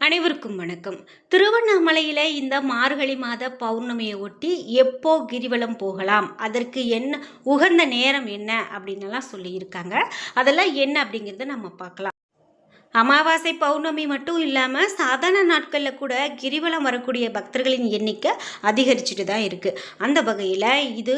அனைவருக்கும் வணக்கம். திருவண்ணாமலையில் இந்த மார்கழி மாத பௌர்ணமியை ஒட்டி எப்போ கிரிவலம் போகலாம்? அதற்கு என்ன உகந்த நேரம் என்ன? அப்படின்னுலாம் சொல்லியிருக்காங்க. அதெல்லாம் என்ன அப்படிங்கிறத நம்ம பார்க்கலாம். அமாவாசை பௌர்ணமி மட்டும் இல்லாமல் சாதாரண நாட்களில் கூட கிரிவலம் வரக்கூடிய பக்தர்களின் எண்ணிக்கை அதிகரிச்சுட்டு தான் இருக்குது அந்த வகையில் இது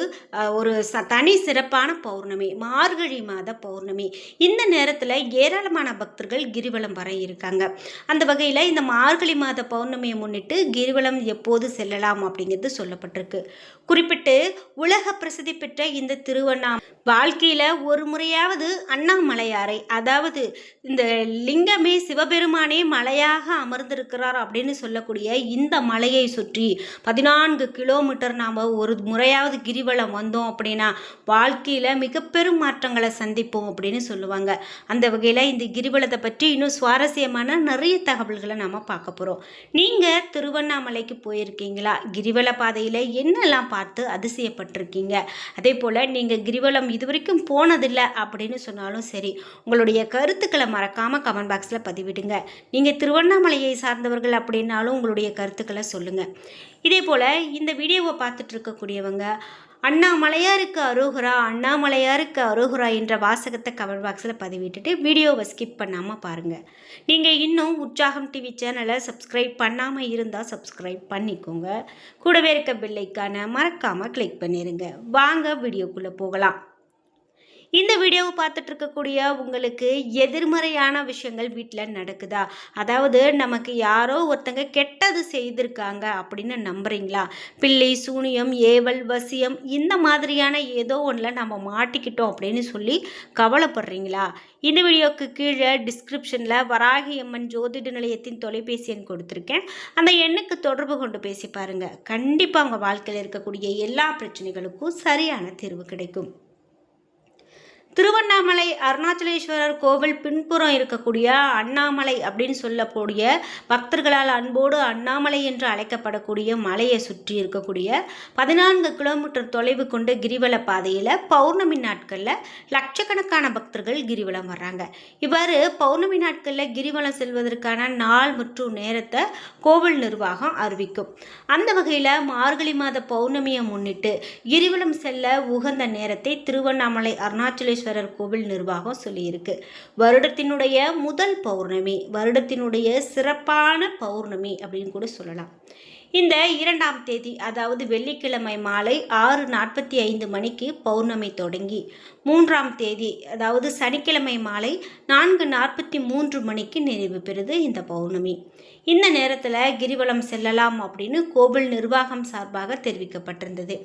ஒரு ச தனி சிறப்பான பௌர்ணமி மார்கழி மாத பௌர்ணமி. இந்த நேரத்தில் ஏராளமான பக்தர்கள் கிரிவலம் வர இருக்காங்க. அந்த வகையில் இந்த மார்கழி மாத பௌர்ணமியை முன்னிட்டு கிரிவலம் எப்போது செல்லலாம் அப்படிங்கிறது சொல்லப்பட்டிருக்கு. குறிப்பிட்டு உலக பிரசித்தி பெற்ற இந்த திருவண்ணா வாழ்க்கையில் ஒரு முறையாவது அண்ணாமலையாரை அதாவது இந்த எங்கமே சிவபெருமானே மலையாக அமர்ந்திருக்கிறார் அப்படின்னு சொல்லக்கூடிய இந்த மலையை சுற்றி பதினான்கு கிலோமீட்டர் நாம் ஒரு முறையாவது கிரிவலம் வந்தோம் அப்படின்னா வாழ்க்கையில் மிக பெரும் மாற்றங்களை சந்திப்போம் அப்படின்னு சொல்லுவாங்க. அந்த வகையில் இந்த கிரிவலத்தை பற்றி இன்னும் சுவாரஸ்யமான நிறைய தகவல்களை நம்ம பார்க்க போகிறோம் நீங்கள் திருவண்ணாமலைக்கு போயிருக்கீங்களா? கிரிவல பாதையில் என்னெல்லாம் பார்த்து அதிசயப்பட்டிருக்கீங்க? அதே போல் நீங்கள் கிரிவலம் இதுவரைக்கும் போனதில்லை அப்படின்னு சொன்னாலும் சரி உங்களுடைய கருத்துக்களை மறக்காமல் கமெண்ட் பாக்ஸில் பதிவிடுங்க. நீங்கள் திருவண்ணாமலையை சார்ந்தவர்கள் அப்படின்னாலும் உங்களுடைய கருத்துக்களை சொல்லுங்கள் இதே போல் இந்த வீடியோவை பார்த்துட்டு இருக்கக்கூடியவங்க அண்ணாமலையாருக்கு அருகுரா அண்ணாமலையாருக்கு அருகுரா என்ற வாசகத்தை கமெண்ட் பாக்ஸில் பதிவிட்டுட்டு வீடியோவை ஸ்கிப் பண்ணாமல் பாருங்கள் நீங்கள் இன்னும் உற்சாகம் டிவி சேனலை சப்ஸ்கிரைப் பண்ணாமல் இருந்தால் சப்ஸ்கிரைப் பண்ணிக்கோங்க. கூடவே இருக்க பில்லைக்கான மறக்காமல் கிளிக் பண்ணிடுங்க வாங்க வீடியோக்குள்ளே போகலாம். இந்த வீடியோவை பார்த்துட்டு இருக்கக்கூடிய உங்களுக்கு எதிர்மறையான விஷயங்கள் வீட்டில் நடக்குதா? அதாவது நமக்கு யாரோ ஒருத்தங்க கெட்டது செய்திருக்காங்க அப்படின்னு நம்புறீங்களா? பிள்ளை சூனியம் ஏவல் வசியம் இந்த மாதிரியான ஏதோ ஒன்றில் நம்ம மாட்டிக்கிட்டோம் அப்படின்னு சொல்லி கவலைப்படுறீங்களா? இந்த வீடியோவுக்கு கீழே டிஸ்கிரிப்ஷனில் வராகி அம்மன் ஜோதிட நிலையத்தின் தொலைபேசி எண் கொடுத்துருக்கேன். அந்த எண்ணுக்கு தொடர்பு கொண்டு பேசி பாருங்கள் கண்டிப்பாக உங்கள் வாழ்க்கையில் இருக்கக்கூடிய எல்லா பிரச்சனைகளுக்கும் சரியான தீர்வு கிடைக்கும். திருவண்ணாமலை அருணாச்சலேஸ்வரர் கோவில் பின்புறம் இருக்கக்கூடிய அண்ணாமலை அப்படின்னு சொல்லக்கூடிய பக்தர்களால் அன்போடு அண்ணாமலை என்று அழைக்கப்படக்கூடிய மலையை சுற்றி இருக்கக்கூடிய பதினான்கு கிலோமீட்டர் தொலைவு கொண்ட கிரிவல பாதையில் பௌர்ணமி நாட்களில் லட்சக்கணக்கான பக்தர்கள் கிரிவலம் வர்றாங்க. இவ்வாறு பௌர்ணமி நாட்களில் கிரிவலம் செல்வதற்கான நாள் மற்றும் நேரத்தை கோவில் நிர்வாகம் அறிவிக்கும். அந்த வகையில் மார்கழி மாத பௌர்ணமியை முன்னிட்டு கிரிவலம் செல்ல உகந்த நேரத்தை திருவண்ணாமலை அருணாச்சலேஸ்வரர் கோவில் நிர்வாகம் சொல்லியிருக்கு. வருடத்தினுடைய முதல் பௌர்ணமி வருடத்தினுடைய சிறப்பான பௌர்ணமி அப்படின்னு கூட சொல்லலாம். இந்த இரண்டாம் தேதி அதாவது வெள்ளிக்கிழமை மாலை ஆறு நாற்பத்தி ஐந்து மணிக்கு பௌர்ணமி தொடங்கி மூன்றாம் தேதி அதாவது சனிக்கிழமை மாலை நான்கு நாற்பத்தி மூன்று மணிக்கு நிறைவு பெறுது இந்த பௌர்ணமி. இந்த நேரத்தில் கிரிவலம் செல்லலாம் அப்படின்னு கோவில் நிர்வாகம் சார்பாக தெரிவிக்கப்பட்டிருந்தது.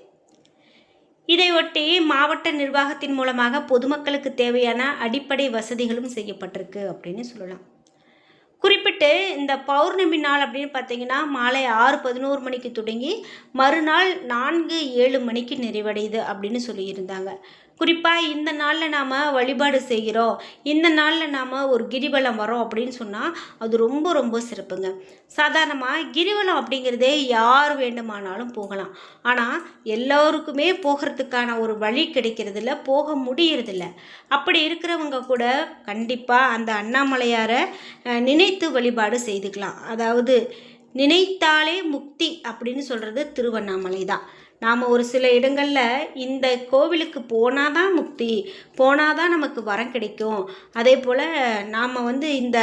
இதையொட்டி மாவட்ட நிர்வாகத்தின் மூலமாக பொதுமக்களுக்கு தேவையான அடிப்படை வசதிகளும் செய்யப்பட்டிருக்கு அப்படின்னு சொல்லலாம். குறிப்பிட்டு இந்த பௌர்ணமி நாள் அப்படின்னு பார்த்தீங்கன்னா மாலை ஆறு பதினோரு மணிக்கு தொடங்கி மறுநாள் நான்கு ஏழு மணிக்கு நிறைவடையுது அப்படின்னு சொல்லியிருந்தாங்க. குறிப்பாக இந்த நாளில் நாம் வழிபாடு செய்கிறோம். இந்த நாளில் நாம் ஒரு கிரிவலம் வரோம் அப்படின்னு சொன்னால் அது ரொம்ப ரொம்ப சிறப்புங்க. சாதாரணமாக கிரிவலம் அப்படிங்கிறதே யார் வேண்டுமானாலும் போகலாம். ஆனால் எல்லோருக்குமே போகிறதுக்கான ஒரு வழி கிடைக்கிறதில்ல போக முடியறதில்ல. அப்படி இருக்கிறவங்க கூட கண்டிப்பாக அந்த அண்ணாமலையாரை நினைத்து வழிபாடு செய்துக்கலாம். அதாவது நினைத்தாலே முக்தி அப்படின்னு சொல்கிறது திருவண்ணாமலை தான். நாம் ஒரு சில இடங்களில் இந்த கோவிலுக்கு போனால் தான் முக்தி போனால் தான் நமக்கு வரம் கிடைக்கும். அதே போல் நாம் வந்து இந்த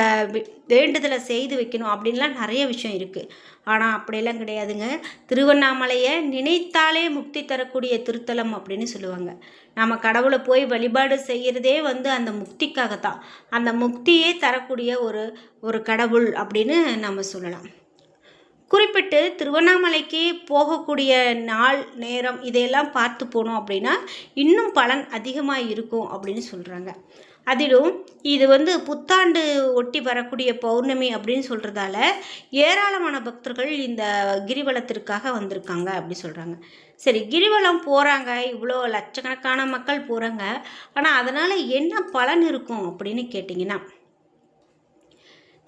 வேண்டுதலை செய்து வைக்கணும் அப்படின்லாம் நிறைய விஷயம் இருக்குது ஆனால் அப்படியெல்லாம் கிடையாதுங்க. திருவண்ணாமலையை நினைத்தாலே முக்தி தரக்கூடிய திருத்தலம் அப்படின்னு சொல்லுவாங்க. நம்ம கடவுளை போய் வழிபாடு செய்கிறதே வந்து அந்த முக்திக்காகத்தான். அந்த முக்தியே தரக்கூடிய ஒரு ஒரு கடவுள் அப்படின்னு நம்ம சொல்லலாம். குறிப்பிட்டு திருவண்ணாமலைக்கு போகக்கூடிய நாள் நேரம் இதையெல்லாம் பார்த்து போனோம் அப்படின்னா இன்னும் பலன் அதிகமாக இருக்கும் அப்படின்னு சொல்கிறாங்க அதிலும் இது வந்து புத்தாண்டு ஒட்டி வரக்கூடிய பௌர்ணமி அப்படின்னு சொல்கிறதால ஏராளமான பக்தர்கள் இந்த கிரிவலத்திற்காக வந்திருக்காங்க அப்படி சொல்கிறாங்க சரி கிரிவலம் போகிறாங்க இவ்வளோ லட்சக்கணக்கான மக்கள் போகிறாங்க ஆனால் அதனால் என்ன பலன் இருக்கும் அப்படின்னு கேட்டிங்கன்னா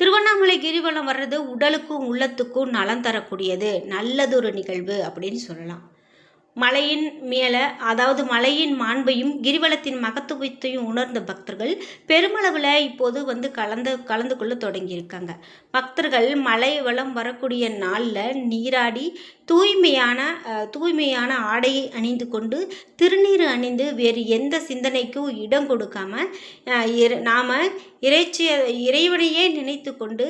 திருவண்ணாமலை கிரிவலம் வர்றது உடலுக்கும் உள்ளத்துக்கும் நலம் தரக்கூடியது. நல்லதொரு நிகழ்வு அப்படின்னு சொல்லலாம். மலையின் மேலே அதாவது மலையின் மாண்பையும் கிரிவலத்தின் மகத்துவத்தையும் உணர்ந்த பக்தர்கள் பெருமளவில் இப்போது வந்து கலந்து கலந்து கொள்ள தொடங்கியிருக்காங்க. பக்தர்கள் மலை வளம் வரக்கூடிய நாளில் நீராடி தூய்மையான தூய்மையான ஆடையை அணிந்து கொண்டு திருநீர் அணிந்து வேறு எந்த சிந்தனைக்கும் இடம் கொடுக்காம நாம் இற- இறைவனையே நினைத்து கொண்டு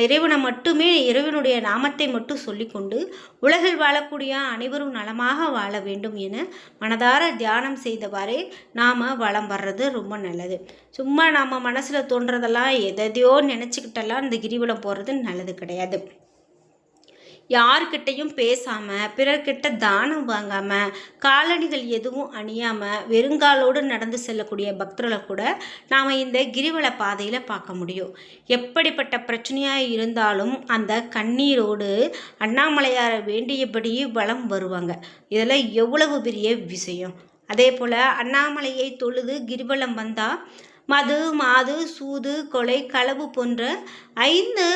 இறைவனை மட்டுமே இறைவனுடைய நாமத்தை மட்டும் சொல்லிக்கொண்டு உலகில் வாழக்கூடிய அனைவரும் நலமாக வாழ வேண்டும் என மனதார தியானம் செய்தவாறே நாம் வளம் வர்றது ரொம்ப நல்லது. சும்மா நம்ம மனசில் தோன்றதெல்லாம் எதையோ நினச்சிக்கிட்டெல்லாம் இந்த கிரிவலம் போகிறது நல்லது கிடையாது. யார்கிட்டையும் பேசாமல் பிறர்கிட்ட தானம் வாங்காமல் காலணிகள் எதுவும் அணியாமல் வெறுங்காலோடு நடந்து செல்லக்கூடிய பக்தர்களை கூட நாம் இந்த கிரிவல பாதையில் பார்க்க முடியும். எப்படிப்பட்ட பிரச்சனையாக இருந்தாலும் அந்த கண்ணீரோடு அண்ணாமலையாரை வேண்டியபடி வலம் வருவாங்க. இதெல்லாம் எவ்வளவு பெரிய விஷயம்? அதே போல் அண்ணாமலையை தொழுது கிரிவலம் வந்தால் மது மாது சூது கொலை களவு போன்ற ஐந்து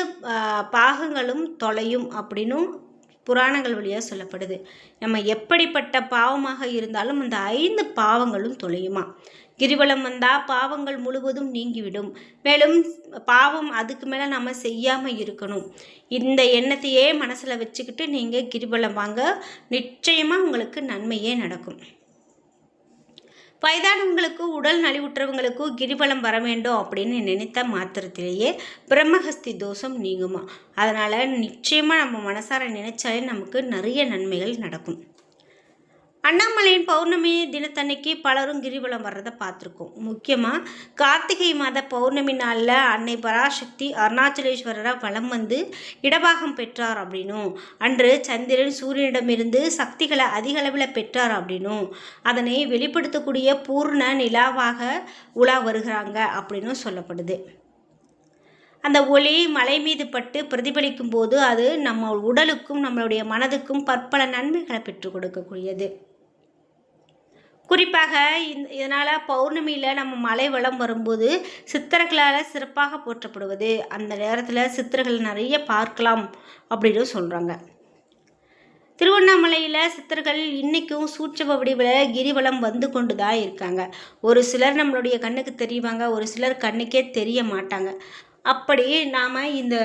பாகங்களும் தொலையும் அப்படின்னும் புராணங்கள் வழியாக சொல்லப்படுது. நம்ம எப்படிப்பட்ட பாவமாக இருந்தாலும் அந்த ஐந்து பாவங்களும் தொலையுமா? கிரிவலம் வந்தால் பாவங்கள் முழுவதும் நீங்கிவிடும். மேலும் பாவம் அதுக்கு மேலே நம்ம செய்யாமல் இருக்கணும். இந்த எண்ணத்தையே மனசில் வச்சுக்கிட்டு நீங்கள் கிரிவலம் வாங்க நிச்சயமாக உங்களுக்கு நன்மையே நடக்கும். வயதானவங்களுக்கும் உடல் நலிவுற்றவங்களுக்கும் கிரிவலம் வர வேண்டும் அப்படின்னு நினைத்த மாத்திரத்திலேயே பிரம்மஹஸ்தி தோஷம் நீங்குமா? அதனால் நிச்சயமாக நம்ம மனசார நினைச்சாலே நமக்கு நிறைய நன்மைகள் நடக்கும். அண்ணாமலையின் பௌர்ணமி தினத்தன்னைக்கு பலரும் கிரிவலம் வர்றதை பார்த்துருக்கோம். முக்கியமாக கார்த்திகை மாத பௌர்ணமி நாளில் அன்னை பராசக்தி அருணாச்சலேஸ்வரராக வலம் வந்து இடபாகம் பெற்றார் அப்படின்னும். அன்று சந்திரன் சூரியனிடமிருந்து சக்திகளை அதிக அளவில் பெற்றார் அப்படின்னும். அதனை வெளிப்படுத்தக்கூடிய பூர்ண நிலாவாக உலா வருகிறாங்க அப்படின்னும் சொல்லப்படுது. அந்த ஒளி மலை மீது பட்டு பிரதிபலிக்கும் போது அது நம்ம உடலுக்கும் நம்மளுடைய மனதுக்கும் பற்பல நன்மைகளை பெற்றுக் கொடுக்கக்கூடியது. குறிப்பாக இந்த இதனால் பௌர்ணமியில் நம்ம மலை வளம் வரும்போது சித்தர்களால் சிறப்பாக போற்றப்படுவது. அந்த நேரத்தில் சித்தர்கள் நிறைய பார்க்கலாம் அப்படின்னு சொல்கிறாங்க திருவண்ணாமலையில் சித்தர்கள் இன்றைக்கும் சூட்சப வடிவில் கிரிவலம் வந்து கொண்டு தான் இருக்காங்க. ஒரு சிலர் நம்மளுடைய கண்ணுக்கு தெரிவாங்க ஒரு சிலர் கண்ணுக்கே தெரிய மாட்டாங்க. அப்படி நாம் இந்த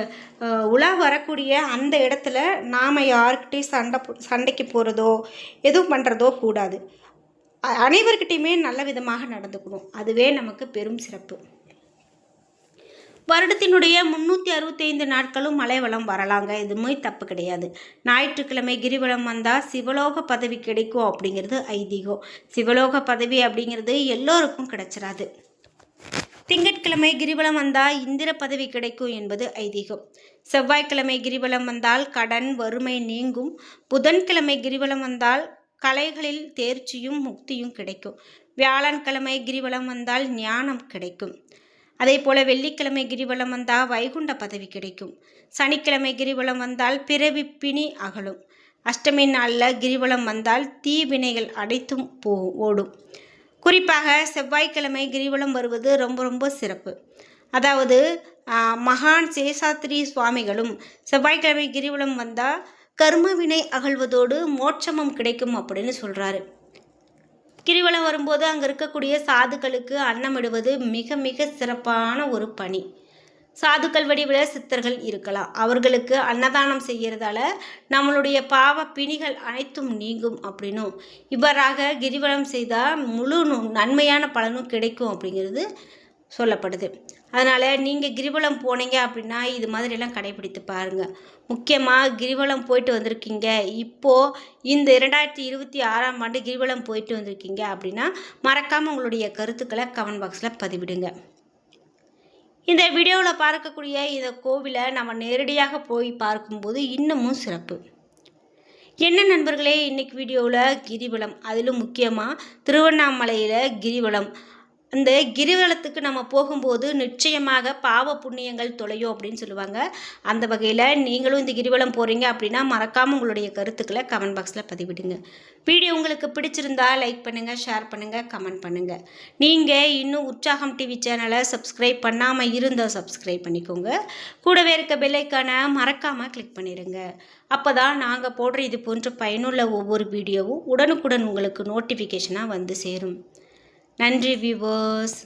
உலா வரக்கூடிய அந்த இடத்துல நாம் யாருக்கிட்டையும் சண்டை சண்டைக்கு போகிறதோ எதுவும் பண்ணுறதோ கூடாது. அனைவர்கிட்டையுமே நல்ல விதமாக நடந்துக்கணும். அதுவே நமக்கு பெரும் சிறப்பு. வருடத்தினுடைய முந்நூற்றி அறுபத்தைந்து நாட்களும் மலைவளம் வரலாங்க. எதுவுமே தப்பு கிடையாது. ஞாயிற்றுக்கிழமை கிரிவலம் வந்தால் சிவலோக பதவி கிடைக்கும் அப்படிங்கிறது ஐதீகம். சிவலோக பதவி அப்படிங்கிறது எல்லோருக்கும் கிடைச்சிடாது திங்கட்கிழமை கிரிவலம் வந்தால் இந்திர பதவி கிடைக்கும் என்பது ஐதீகம். செவ்வாய்க்கிழமை கிரிவலம் வந்தால் கடன் வறுமை நீங்கும். புதன்கிழமை கிரிவலம் வந்தால் கலைகளில் தேர்ச்சியும் முக்தியும் கிடைக்கும். வியாழன்கிழமை கிரிவலம் வந்தால் ஞானம் கிடைக்கும். அதே போல் வெள்ளிக்கிழமை கிரிவலம் வந்தால் வைகுண்ட பதவி கிடைக்கும். சனிக்கிழமை கிரிவலம் வந்தால் பிறவி பிணி அகலும். அஷ்டமி நாளில் கிரிவலம் வந்தால் தீவினைகள் அனைத்தும் போ ஓடும். குறிப்பாக செவ்வாய்க்கிழமை கிரிவலம் வருவது ரொம்ப ரொம்ப சிறப்பு. அதாவது மகான் சேஷாத்ரி சுவாமிகளும் செவ்வாய்க்கிழமை கிரிவலம் வந்தால் கர்மவினை அகழ்வதோடு மோட்சமும் கிடைக்கும் அப்படின்னு சொல்கிறாரு கிரிவலம் வரும்போது அங்கே இருக்கக்கூடிய சாதுக்களுக்கு அன்னமிடுவது மிக மிக சிறப்பான ஒரு பணி. சாதுக்கள் வடிவில் சித்தர்கள் இருக்கலாம். அவர்களுக்கு அன்னதானம் செய்கிறதால நம்மளுடைய பாவ பிணிகள் அனைத்தும் நீங்கும் அப்படின்னும். இவ்வாறாக கிரிவலம் செய்தால் முழு நன்மையான பலனும் கிடைக்கும் அப்படிங்கிறது சொல்லப்படுது. அதனால் நீங்கள் கிரிவலம் போனீங்க அப்படின்னா இது மாதிரியெல்லாம் கடைபிடித்து பாருங்கள் முக்கியமாக கிரிவலம் போயிட்டு வந்திருக்கீங்க. இப்போது இந்த இரண்டாயிரத்தி இருபத்தி ஆறாம் ஆண்டு கிரிவலம் போயிட்டு வந்திருக்கீங்க அப்படின்னா மறக்காமல் உங்களுடைய கருத்துக்களை கமெண்ட் பாக்ஸில் பதிவிடுங்க. இந்த வீடியோவில் பார்க்கக்கூடிய இந்த கோவிலை நம்ம நேரடியாக போய் பார்க்கும்போது இன்னமும் சிறப்பு. என்ன நண்பர்களே இன்னைக்கு வீடியோவில் கிரிவலம் அதிலும் முக்கியமாக திருவண்ணாமலையில் கிரிவலம் அந்த கிரிவலத்துக்கு நம்ம போகும்போது நிச்சயமாக பாவ புண்ணியங்கள் தொலையும் அப்படின்னு சொல்லுவாங்க. அந்த வகையில் நீங்களும் இந்த கிரிவலம் போகிறீங்க அப்படின்னா மறக்காமல் உங்களுடைய கருத்துக்களை கமெண்ட் பாக்ஸில் பதிவிடுங்க. வீடியோ உங்களுக்கு பிடிச்சிருந்தா லைக் பண்ணுங்கள் ஷேர் பண்ணுங்கள் கமெண்ட் பண்ணுங்கள் நீங்கள் இன்னும் உற்சாகம் டிவி சேனலை சப்ஸ்கிரைப் பண்ணாமல் இருந்தால் சப்ஸ்கிரைப் பண்ணிக்கோங்க. கூடவே இருக்க பெல்லைக்கான மறக்காமல் கிளிக் பண்ணிடுங்க அப்போ தான் நாங்கள் போடுற இது போன்ற பயனுள்ள ஒவ்வொரு வீடியோவும் உடனுக்குடன் உங்களுக்கு நோட்டிஃபிகேஷனாக வந்து சேரும். நன்றி வியூவர்ஸ்